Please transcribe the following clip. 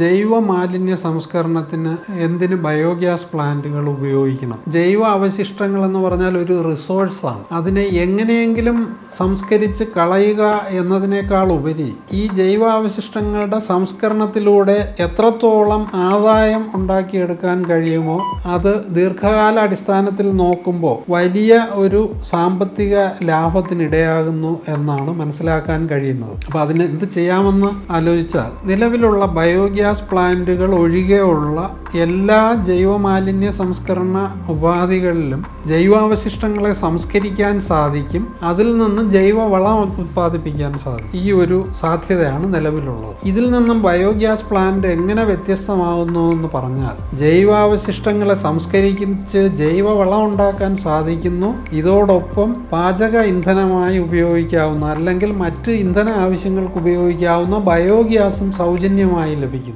ജൈവ മാലിന്യ സംസ്കരണത്തിന് എന്തിന് ബയോഗ്യാസ് പ്ലാന്റുകൾ ഉപയോഗിക്കണം? ജൈവ അവശിഷ്ടങ്ങൾ എന്ന് പറഞ്ഞാൽ ഒരു റിസോഴ്സാണ്. അതിനെ എങ്ങനെയെങ്കിലും സംസ്കരിച്ച് കളയുക എന്നതിനേക്കാൾ ഉപരി ഈ ജൈവ അവശിഷ്ടങ്ങളുടെ സംസ്കരണത്തിലൂടെ എത്രത്തോളം ആദായം ഉണ്ടാക്കിയെടുക്കാൻ കഴിയുമോ അത് ദീർഘകാല അടിസ്ഥാനത്തിൽ നോക്കുമ്പോൾ വലിയ ഒരു സാമ്പത്തിക ലാഭത്തിനിടയാകുന്നു എന്നാണ് മനസ്സിലാക്കാൻ കഴിയുന്നത്. അപ്പോൾ അതിന് എന്ത് ചെയ്യാമെന്ന് ആലോചിച്ചാൽ നിലവിലുള്ള ബയോഗ്യാസ് പ്ലാന്റുകൾ ഒഴികെയുള്ള എല്ലാ ജൈവമാലിന്യ സംസ്കരണ ഉപാധികളിലും ജൈവാവശിഷ്ടങ്ങളെ സംസ്കരിക്കാൻ സാധിക്കും. അതിൽ നിന്ന് ജൈവവളം ഉത്പാദിപ്പിക്കാൻ സാധിക്കും. ഈ ഒരു സാധ്യതയാണ് നിലവിലുള്ളത്. ഇതിൽ നിന്നും ബയോഗ്യാസ് പ്ലാന്റ് എങ്ങനെ വ്യത്യസ്തമാകുന്നു എന്ന് പറഞ്ഞാൽ ജൈവാവശിഷ്ടങ്ങളെ സംസ്കരിച്ച് ജൈവവളം ഉണ്ടാക്കാൻ സാധിക്കുന്നു. ഇതോടൊപ്പം പാചക ഇന്ധനമായി ഉപയോഗിക്കാവുന്ന അല്ലെങ്കിൽ മറ്റ് ഇന്ധന ആവശ്യങ്ങൾക്ക് ഉപയോഗിക്കാവുന്ന ബയോഗ്യാസും സൗജന്യമായി ലഭിക്കുന്നു.